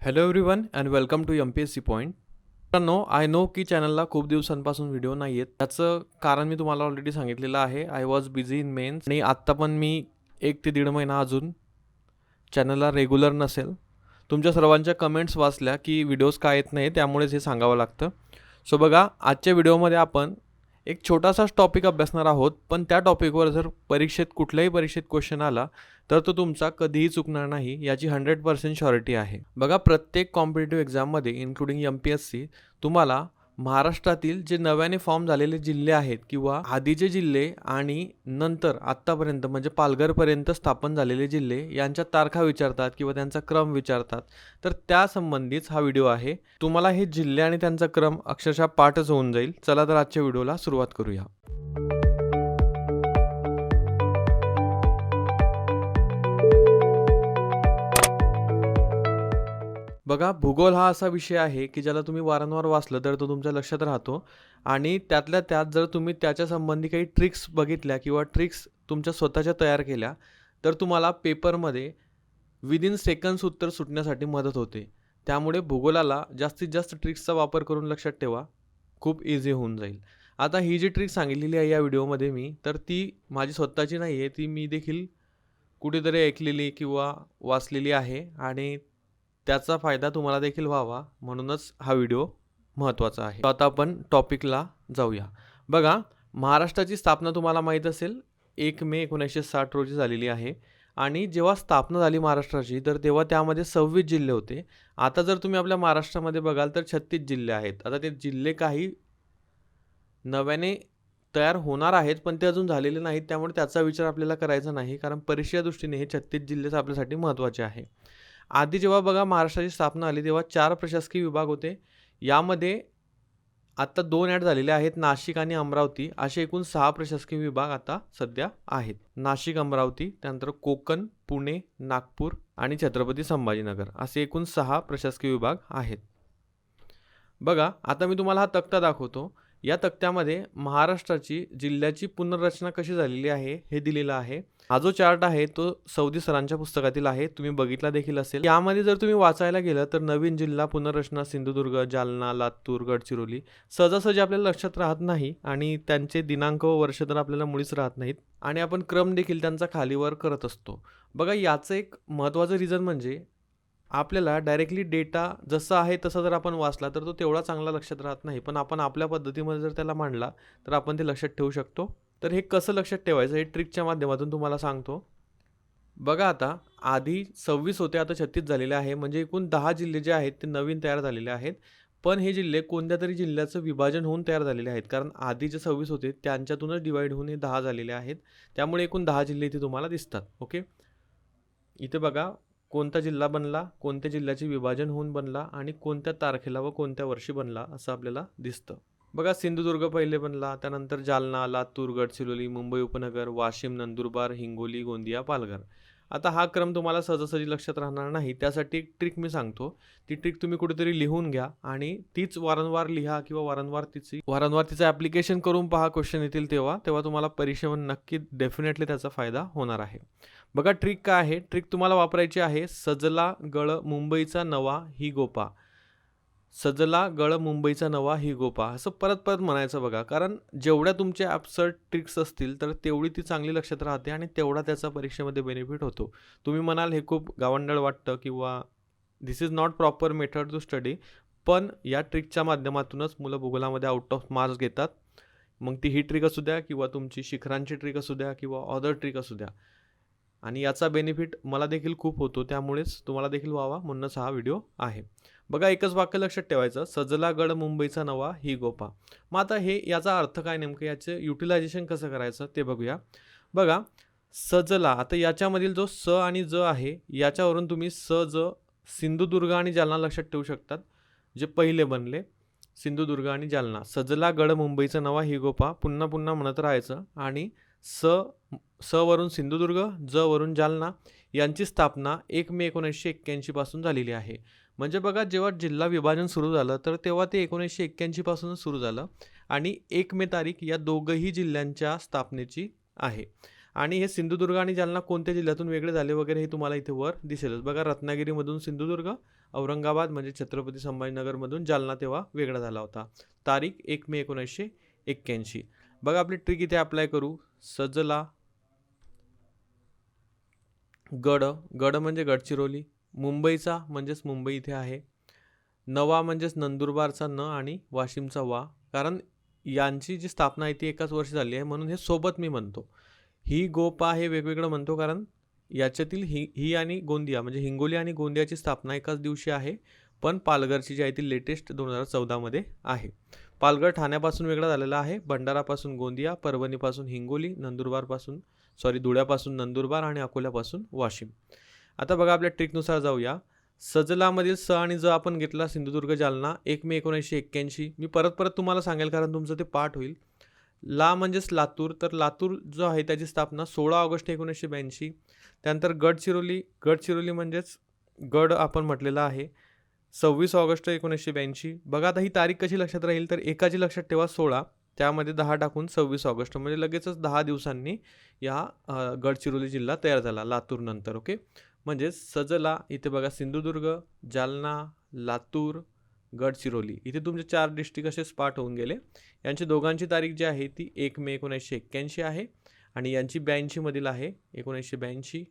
Hello everyone and welcome to M P S C point मित्रांनो I know की चॅनलला खूप दिवसांपासून व्हिडिओ नाही आहेत त्याचं कारण मी तुम्हाला ऑलरेडी सांगितलेलं आहे. I was busy in mains आणि आत्ता पण मी एक ते दीड महिना अजून चॅनलला रेग्युलर नसेल. तुमच्या सर्वांच्या कमेंट्स वाचल्या की व्हिडिओज का येत नाही त्यामुळेच हे सांगावं लागतं. सो बघा आजच्या व्हिडिओमध्ये आपण एक छोटासाच टॉपिक अभ्यासणार आहोत पण त्या टॉपिकवर जर परीक्षेत कुठल्याही परीक्षेत क्वेश्चन आला तर तो तुमचा कधीही चुकणार नाही याची हंड्रेड पर्सेंट शॉरिटी आहे. बघा प्रत्येक कॉम्पिटेटिव्ह एक्झाममध्ये including M P S C तुम्हाला महाराष्ट्रातील जे नव्याने फॉर्म झालेले जिल्हे आहेत किंवा आधीचे जिल्हे आणि नंतर आत्तापर्यंत म्हणजे पालघरपर्यंत स्थापन झालेले जिल्हे यांच्या तारखा विचारतात किंवा त्यांचा क्रम विचारतात. तर त्या संबंधीच हा व्हिडिओ आहे. तुम्हाला हे जिल्हे आणि त्यांचा क्रम अक्षरशः पाठच होऊन जाईल. चला तर आजच्या व्हिडिओला सुरुवात करूया. बघा भूगोल हा असा विषय आहे की ज्याला तुम्ही वारंवार वाचलं तर तो तुमच्या लक्षात राहतो. आणि त्यातल्या त्यात जर तुम्ही त्याच्या संबंधी काही ट्रिक्स बघितल्या किंवा ट्रिक्स तुमच्या स्वतःच्या तयार केल्या तर तुम्हाला पेपरमध्ये विदिन सेकंड्स उत्तर सुटण्यासाठी मदत होते. त्यामुळे भूगोलाला जास्तीत जास्त ट्रिक्सचा वापर करून लक्षात ठेवा. खूप इझी होऊन जाईल. आता ही जी ट्रिक सांगितलेली आहे या व्हिडिओमध्ये मी तर ती माझी स्वतःची नाही आहे ती मी देखील कुठेतरी ऐकलेली किंवा वाचलेली आहे. आणि त्याचा फायदा तुम्हाला देखील व्हावा. म्हणूनच हा व्हिडिओ महत्त्वाचा आहे. आता आपण टॉपिकला जाऊया. बघा महाराष्ट्राची स्थापना तुम्हाला माहीत असेल. एक मे एकोणीसशे साठ रोजी झालेली आहे. आणि जेव्हा स्थापना झाली महाराष्ट्राची तर तेव्हा त्यामध्ये सव्वीस जिल्हे होते. आता जर तुम्ही आपल्या महाराष्ट्रामध्ये बघाल तर छत्तीस जिल्हे आहेत. आता ते जिल्हे काही नव्याने तयार होणार आहेत पण ते अजून झालेले नाहीत. त्यामुळे त्याचा विचार आपल्याला करायचा नाही. कारण परीक्षेच्या दृष्टीने हे छत्तीस जिल्हेच आपल्यासाठी महत्त्वाचे आहे. आधी जेव्हा बघा महाराष्ट्राची स्थापना आली तेव्हा चार प्रशासकीय विभाग होते. यामध्ये आत्ता दोन ॲड झालेले आहेत नाशिक आणि अमरावती. असे एकूण सहा प्रशासकीय विभाग आता सध्या आहेत. नाशिक अमरावती त्यानंतर कोकण पुणे नागपूर आणि छत्रपती संभाजीनगर असे एकूण सहा प्रशासकीय विभाग आहेत. बघा आता मी तुम्हाला हा तक्ता दाखवतो. या तक्त्यामध्ये महाराष्ट्राची जिल्ह्याची पुनर्रचना कशी झालेली आहे हे दिलेलं आहे. हा जो चार्ट आहे तो सौदी सरांच्या पुस्तकातील आहे. तुम्ही बघितला देखील असेल. यामध्ये जर तुम्ही वाचायला गेलं तर नवीन जिल्हा पुनर्रचना सिंधुदुर्ग जालना लातूर गडचिरोली सहजासहजी आपल्याला लक्षात राहत नाही आणि त्यांचे दिनांक व वर्ष तर आपल्याला मुळीच राहत नाहीत आणि आपण क्रम देखील त्यांचा खालीवर करत असतो. बघा याचं एक महत्त्वाचं रिझन म्हणजे आपल्याला डायरेक्टली डेटा जसा आहे तसा जर आपण वाचला तर तो तेवढा चांगला लक्षात राहत नाही. पण आपण आपल्या पद्धतीमध्ये जर त्याला मांडला तर आपण ते लक्षात ठेवू शकतो. तर हे कसं लक्षात ठेवायचं हे ट्रिकच्या माध्यमातून तुम्हाला सांगतो. बघा आता आधी सव्वीस होते आता छत्तीस झालेले आहे. म्हणजे एकूण दहा जिल्हे जे आहेत ते नवीन तयार झालेले आहेत. पण हे जिल्हे कोणत्या तरी जिल्ह्याचं विभाजन होऊन तयार झालेले आहेत. कारण आधी जे सव्वीस होते त्यांच्यातूनच डिवाईड होऊन हे दहा झालेले आहेत. त्यामुळे एकूण दहा जिल्हे इथे तुम्हाला दिसतात. ओके इथे बघा कोणता जिल्हा बनला कोणत्या जिल्ह्याचे विभाजन होऊन बनला आणि कोणत्या तारखेला व कोणत्या वर्षी बनला असं आपल्याला दिसतं. बघा सिंधुदुर्ग पहिले बनला त्यानंतर जालना लातूर गडचिरोली मुंबई उपनगर वाशिम नंदुरबार हिंगोली गोंदिया पालघर. आता हा क्रम तुम्हाला सहजासहजी लक्षात राहणार नाही. त्यासाठी एक ट्रिक मी सांगतो. ती ट्रिक तुम्ही कुठेतरी लिहून घ्या आणि तीच वारंवार लिहा किंवा वारंवार तिची वारंवार तिचं ॲप्लिकेशन करून पहा क्वेश्चन येतील तेव्हा. तेव्हा तुम्हाला परीक्षेवर नक्की डेफिनेटली त्याचा फायदा होणार आहे. बघा ट्रिक काय आहे? ट्रिक तुम्हाला वापरायची आहे सजला गळ मुंबईचा नवा ही गोपा. सजला गळ मुंबईचा नवा ही गोपा. असं परत परत म्हणायचं बघा कारण जेवढ्या तुमचे ॲप्सर्ट ट्रिक्स असतील तर तेवढी ती चांगली लक्षात राहते आणि तेवढा त्याचा परीक्षेमध्ये बेनिफिट होतो. तुम्ही म्हणाल हे खूप गावंडळ वाटतं किंवा this is not proper method to study पण या ट्रिकच्या माध्यमातूनच मुलं भूगोलामध्ये आउट ऑफ मार्क्स घेतात. मग ती ही ट्रिक असू द्या किंवा तुमची शिखरांची ट्रिक असू द्या किंवा अदर ट्रिक असू द्या. आणि याचा बेनिफिट मला देखील खूप होतो. त्यामुळेच तुम्हाला देखील व्हावा म्हणूनच हा व्हिडिओ आहे. बघा एकच वाक्य लक्षात ठेवायचं. सजला गड मुंबईचा नवा ही गोपा. मग आता हे याचा अर्थ काय नेमकं? याचं युटिलायझेशन कसं करायचं ते बघूया. बघा सजला आता याच्यामधील जो स आणि ज आहे याच्यावरून तुम्ही स ज सिंधुदुर्ग आणि जालना लक्षात ठेवू शकतात. जे पहिले बनले सिंधुदुर्ग आणि जालना. सजला गड मुंबईचा नवा ही गोपा. पुन्हा पुन्हा म्हणत राहायचं. आणि स स वरून सिंधुदुर्ग ज वरून जालना यांची स्थापना एक मे एकोणीसशे एक्क्याऐंशीपासून झालेली आहे. म्हणजे बघा जेव्हा जिल्हा विभाजन सुरू झालं तर तेव्हा ते एकोणीसशे एक्क्याऐंशीपासूनच सुरू झालं आणि एक मे तारीख या दोघंही जिल्ह्यांच्या स्थापनेची आहे. आणि हे सिंधुदुर्ग आणि जालना कोणत्या जिल्ह्यातून वेगळे झाले वगैरे हे तुम्हाला इथे वर दिसेलच. बघा रत्नागिरीमधून सिंधुदुर्ग औरंगाबाद म्हणजे छत्रपती संभाजीनगरमधून जालना तेव्हा वेगळा झाला होता. तारीख एक मे एकोणीसशे एक्क्याऐंशी. बघा आपली ट्रिक इथे अप्लाय करू. सजला गड गड म्हणजे गडचिरोली मुंबईचा म्हणजेच मुंबई इथे आहे. नवा म्हणजेच नंदुरबारचा न आणि वाशिमचा वा. कारण यांची जी स्थापना आहे ती एकाच वर्षी झाली आहे म्हणून हे सोबत मी म्हणतो. ही गोपा हे वेगवेगळं म्हणतो कारण याच्यातील ही ही आणि गोंदिया म्हणजे हिंगोली आणि गोंदियाची स्थापना एकाच दिवशी आहे. पण पालघरची जी आहे ती लेटेस्ट दोन हजार चौदामध्ये आहे. पालघर ठाण्यापासून वेगळा झालेला आहे. भंडारापासून गोंदिया परभणीपासून हिंगोली नंदुरबारपासून सॉरी धुळ्यापासून नंदुरबार आणि अकोल्यापासून वाशिम. आता बघा आपल्या ट्रिकनुसार जाऊया. सजलामधील स आणि ज आपण घेतला सिंधुदुर्ग जालना एक मे एकोणीसशे एक्क्याऐंशी. मी परत परत तुम्हाला सांगेल कारण तुमचं ते पाठ होईल. ला म्हणजेच लातूर. तर लातूर जो आहे त्याची स्थापना सोळा ऑगस्ट एकोणीसशे ब्याऐंशी. त्यानंतर गडचिरोली. गडचिरोली म्हणजेच गड आपण म्हटलेला आहे. सव्वीस ऑगस्ट एकोणीसशे ब्याऐंशी. बघा आता ही तारीख कशी लक्षात राहील? तर एकाची लक्षात ठेवा सोळा. त्यामध्ये दहा टाकून सव्वीस ऑगस्ट. म्हणजे लगेचच दहा दिवसांनी या गडचिरोली जिल्हा तयार झाला लातूरनंतर ओके? म्हणजे सजला इथे बघा सिंधुदुर्ग जालना लातूर गडचिरोली. इथे तुमचे चार डिस्ट्रिक्ट असे स्पाट होऊन गेले. यांची दोघांची तारीख जी आहे ती एक मे एकोणीसशे एक्क्याऐंशी आहे. आणि यांची ब्याऐंशीमधील आहे एकोणीसशे ब्याऐंशी.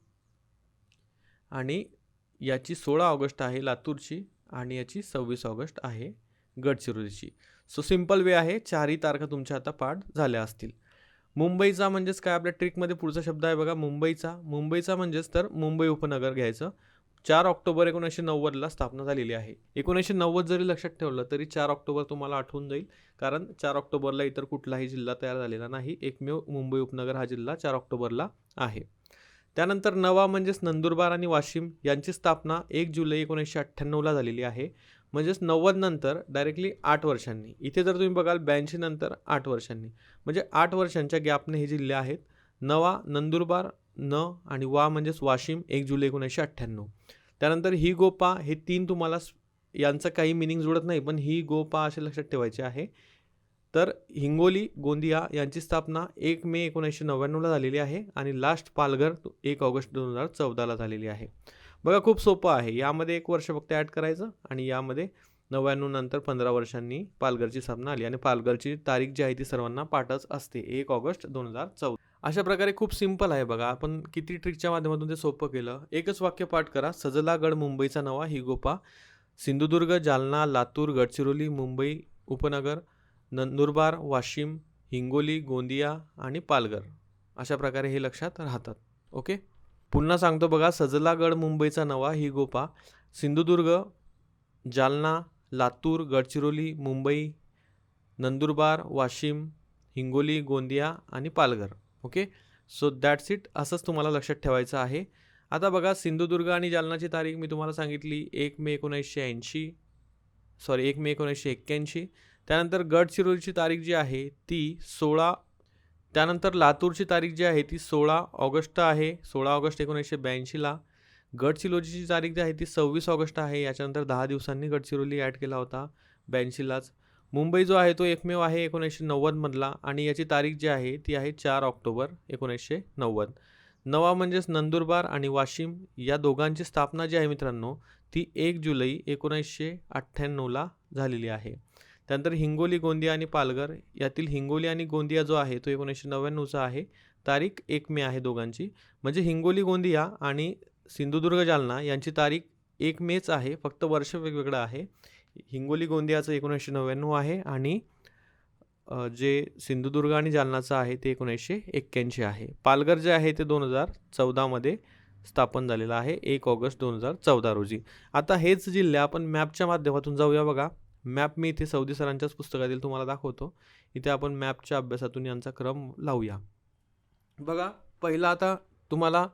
आणि याची सोळा ऑगस्ट आहे लातूरची. आणि याची सव्वीस ऑगस्ट आहे गडचिरोलीची. सो सिंपल वे आहे. चारही तारखा तुमच्या आता पाठ झाल्या असतील. मुंबईचा म्हणजेच काय? आपल्या ट्रिकमध्ये पुढचा शब्द आहे बघा मुंबईचा. मुंबईचा म्हणजेच तर मुंबई उपनगर घ्यायचं. चार ऑक्टोबर एकोणीसशे नव्वदला स्थापना झालेली आहे. एकोणीसशे नव्वद जरी लक्षात ठेवलं तरी चार ऑक्टोबर तुम्हाला आठवून जाईल. कारण चार ऑक्टोबरला इतर कुठलाही जिल्हा तयार झालेला नाही. एकमेव मुंबई उपनगर हा जिल्हा चार ऑक्टोबरला आहे. त्यानंतर नवा म्हणजेच नंदुरबार आणि वाशिम यांची स्थापना एक जुलै एकोणीसशे अठ्ठ्याण्णवला झालेली आहे. म्हणजेच नव्वद नंतर डायरेक्टली आठ वर्षांनी. इथे जर तुम्ही बघाल ब्याऐंशी नंतर आठ वर्षांनी. म्हणजे आठ वर्षांच्या गॅपने हे जिल्हे आहेत. नवा नंदुरबार न आणि वा म्हणजेच वाशिम एक जुलै एकोणीसशे अठ्ठ्याण्णव. त्यानंतर ही गोपा हे तीन तुम्हाला यांचं काही मिनिंग जुळत नाही पण ही गोपा असे लक्षात ठेवायचे आहे. तर हिंगोली गोंदिया यांची स्थापना एक मे एकोणीसशे नव्याण्णवला झालेली आहे आणि लास्ट पालघर एक ऑगस्ट दोन हजार चौदाला झालेली आहे. बघा खूप सोपं आहे. यामध्ये एक वर्ष फक्त ॲड करायचं आणि यामध्ये नव्याण्णव नंतर पंधरा वर्षांनी पालघरची स्थापना आली आणि पालघरची तारीख जी आहे ती सर्वांना पाठच असते. एक ऑगस्ट दोन हजार चौदा. अशा प्रकारे खूप सिंपल आहे बघा. आपण किती ट्रिकच्या माध्यमातून ते सोपं केलं. एकच वाक्य पाठ करा. सजलागड मुंबईचा नवा ही गोपा सिंधुदुर्ग जालना लातूर गडचिरोली मुंबई उपनगर नंदुरबार वाशिम हिंगोली गोंदिया आणि पालघर अशा प्रकारे हे लक्षात राहतात. ओके? पुन्हा सांगतो बघा सजलागड मुंबईचा नवा ही गोपा सिंधुदुर्ग जालना लातूर गडचिरोली मुंबई नंदुरबार वाशिम हिंगोली गोंदिया आणि Palghar. Okay? So that's it असंच तुम्हाला लक्षात ठेवायचं आहे. आता बघा सिंधुदुर्ग आणि जालनाची तारीख मी तुम्हाला सांगितली एक मे एकोणीसशे ऐंशी. सॉरी एक मे एकोणीसशे एक्क्याऐंशी. त्यानंतर गडचिरोलीची तारीख जी आहे ती सोळा त्यानंतर लातूरची तारीख जी आहे ती सोळा ऑगस्ट आहे सोळा ऑगस्ट एकोणीसशे ब्याऐंशीला गडचिरोलीची तारीख जी आहे ती सव्वीस ऑगस्ट आहे याच्यानंतर दहा दिवसांनी गडचिरोली ॲड केला होता ब्याऐंशीलाच मुंबई जो आहे तो एकमेव आहे एकोणीसशे नव्वदमधला आणि याची तारीख जी आहे ती आहे चार ऑक्टोबर एकोणीसशे नव्वद. नवा म्हणजेच नंदुरबार आणि वाशिम या दोघांची स्थापना जी आहे मित्रांनो ती एक जुलै एकोणीसशे अठ्ठ्याण्णवला झालेली आहे. त्यानंतर हिंगोली गोंदिया आणि पालघर यातील हिंगोली आणि गोंदिया जो आहे तो एकोणीसशे नव्याण्णवचा आहे. तारीख एक मे आहे दोघांची. म्हणजे हिंगोली गोंदिया आणि सिंधुदुर्ग जालना यांची तारीख एक मेच आहे. फक्त वर्ष वेगवेगळं आहे. हिंगोली गोंदियाचं एकोणीसशे नव्याण्णव आहे आणि जे सिंधुदुर्ग आणि जालनाचं आहे ते एकोणीसशे एक्क्याऐंशी आहे. पालघर जे आहे ते दोन हजार चौदामध्ये स्थापन झालेलं आहे. एक ऑगस्ट दोन हजार चौदा रोजी. आता हेच जिल्हे आपण मॅपच्या माध्यमातून जाऊया बघा. मॅप मी इथे सौदी सरांच्याच पुस्तकातील तुम्हाला दाखवतो. इथे आपण मॅपच्या अभ्यासातून यांचा क्रम लावूया. बघा पहिला आता तुम्हाला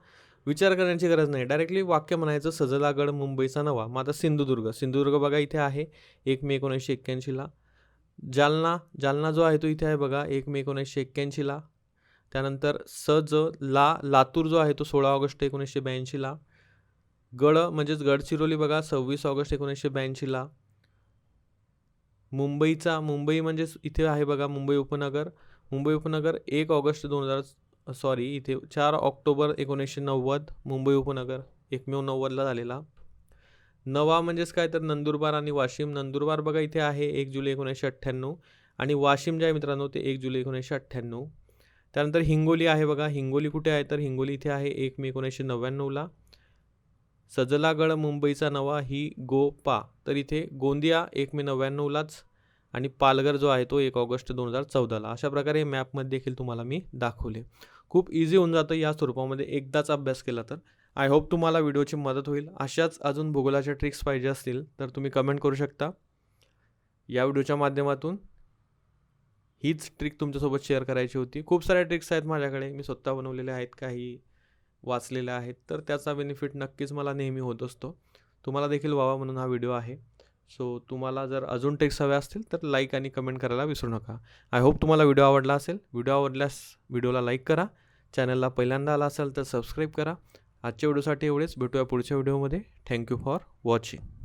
विचार करण्याची गरज नाही. डायरेक्टली वाक्य म्हणायचं सजलागड मुंबईचा नवा. मग आता सिंधुदुर्ग. सिंधुदुर्ग बघा इथे आहे. एक मे एकोणीसशे एक्क्याऐंशीला. जालना जालना जो आहे तो इथे आहे बघा. एक मे एकोणीसशे एक्क्याऐंशीला. त्यानंतर स ज ला लातूर जो आहे तो सोळा ऑगस्ट एकोणीसशे ब्याऐंशीला. गड म्हणजेच गडचिरोली बघा सव्वीस ऑगस्ट एकोणीसशे ब्याऐंशीला. मुंबईचा मुंबई म्हणजेच इथे आहे बघा मुंबई उपनगर. मुंबई उपनगर एक ऑगस्ट दोन हजार सॉरी इथे चार ऑक्टोबर एकोणीसशे नव्वद मुंबई उपनगर एकमेव नव्वदला झालेला. नवा म्हणजेच काय तर नंदुरबार आणि वाशिम. नंदुरबार बघा इथे आहे एक जुलै एकोणीसशे अठ्ठ्याण्णव आणि वाशिम जे आहे मित्रांनो ते एक जुलै एकोणीसशे अठ्ठ्याण्णव. त्यानंतर हिंगोली आहे बघा. हिंगोली कुठे आहे? तर हिंगोली इथे आहे एक मे एकोणीसशे नव्याण्णवला. सजलागड मुंबईचा नवा ही गो पा. तर इथे गोंदिया एक मे नव्याण्णवलाच आणि पालघर जो आहे तो एक ऑगस्ट दोन हजार चौदाला. अशा प्रकारे मॅपमध्ये देखील तुम्हाला मी दाखवले. खूप इझी होऊन जातं या स्वरूपामध्ये एकदाच अभ्यास केला तर. आय होप तुम्हाला व्हिडिओची मदत होईल. अशाच अजून भूगोलाच्या ट्रिक्स पाहिजे असतील तर तुम्ही कमेंट करू शकता. या व्हिडिओच्या माध्यमातून हीच ट्रिक तुमच्यासोबत शेअर करायची होती. खूप साऱ्या ट्रिक्स आहेत माझ्याकडे. मी स्वतः बनवलेल्या आहेत काही. वाचलेल्या आहेत तर त्याचा बेनिफिट नक्कीच मला नेहमी होत असतो. तुम्हाला देखील व्हावा म्हणून हा व्हिडिओ आहे. सो तुम्हाला जर अजून टेक्स हव्या असतील तर लाईक आणि कमेंट करायला विसरू नका. आय होप तुम्हाला व्हिडिओ आवडला असेल. व्हिडिओ आवडल्यास व्हिडिओला लाईक करा. चॅनलला पहिल्यांदा आला असेल तर सबस्क्राईब करा. आजच्या व्हिडिओसाठी एवढेच. भेटूया पुढच्या व्हिडिओमध्ये थँक्यू फॉर वॉचिंग